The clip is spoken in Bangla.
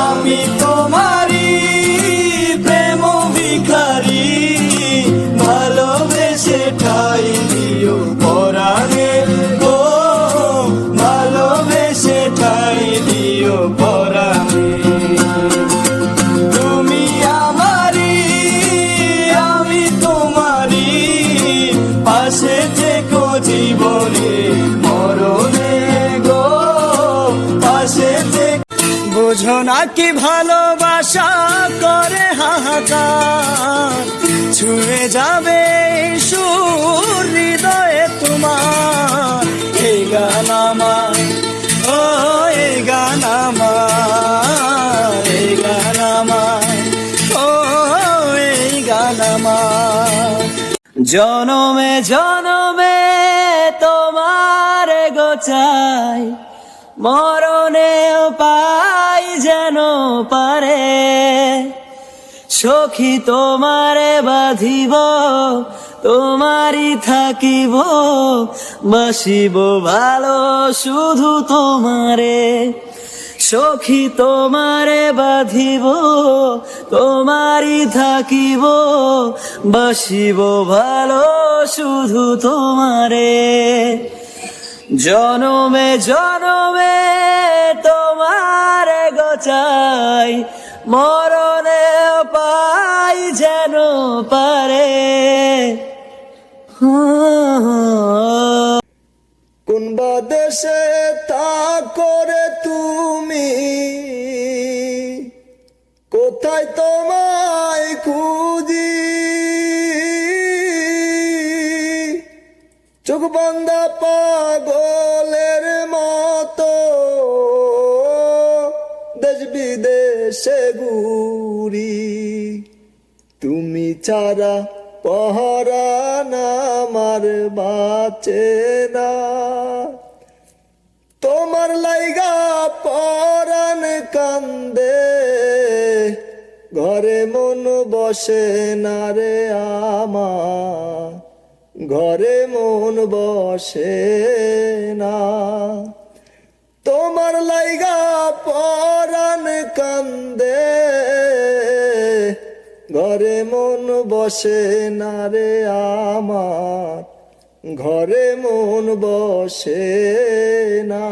আমি তোমারি কি ভালোবাসা করে হাহাকার। ছুঁয়ে যাবে সুর হৃদয়ে তোমার। এই গান আমার, ও এই গান আমার, এই গান আমার, ও এই গান আমার। জনমে জনমে তোমার গোচাই মরণেও পাই যেন পারে। সখী তোমারে বাঁধিব, তোমারই থাকিব, বাসিব ভালো শুধু তোমারে। সখী তোমারে বাঁধিব, তোমারই থাকিব, বাসিব ভালো শুধু তোমারে। জনমে জনমে তোমার গোচাই মরণে পাই যেন পারে। কোন দেশে তা করে তুমি? কোথায় তোমায় খুঁজি চোখ বন্ধা পাগলের মতো। দেশ বিদেশে ঘুরি। তুমি ছাড়া পহরান আমার বাঁচে না। তোমার লাইগা পরান কান্দে। ঘরে মন বসে না রে আমার। ঘরে মন বসে না। তোমার লাইগা পরাণ কান্দে, ঘরে মন বসে না রে আমার। ঘরে মন বসে না।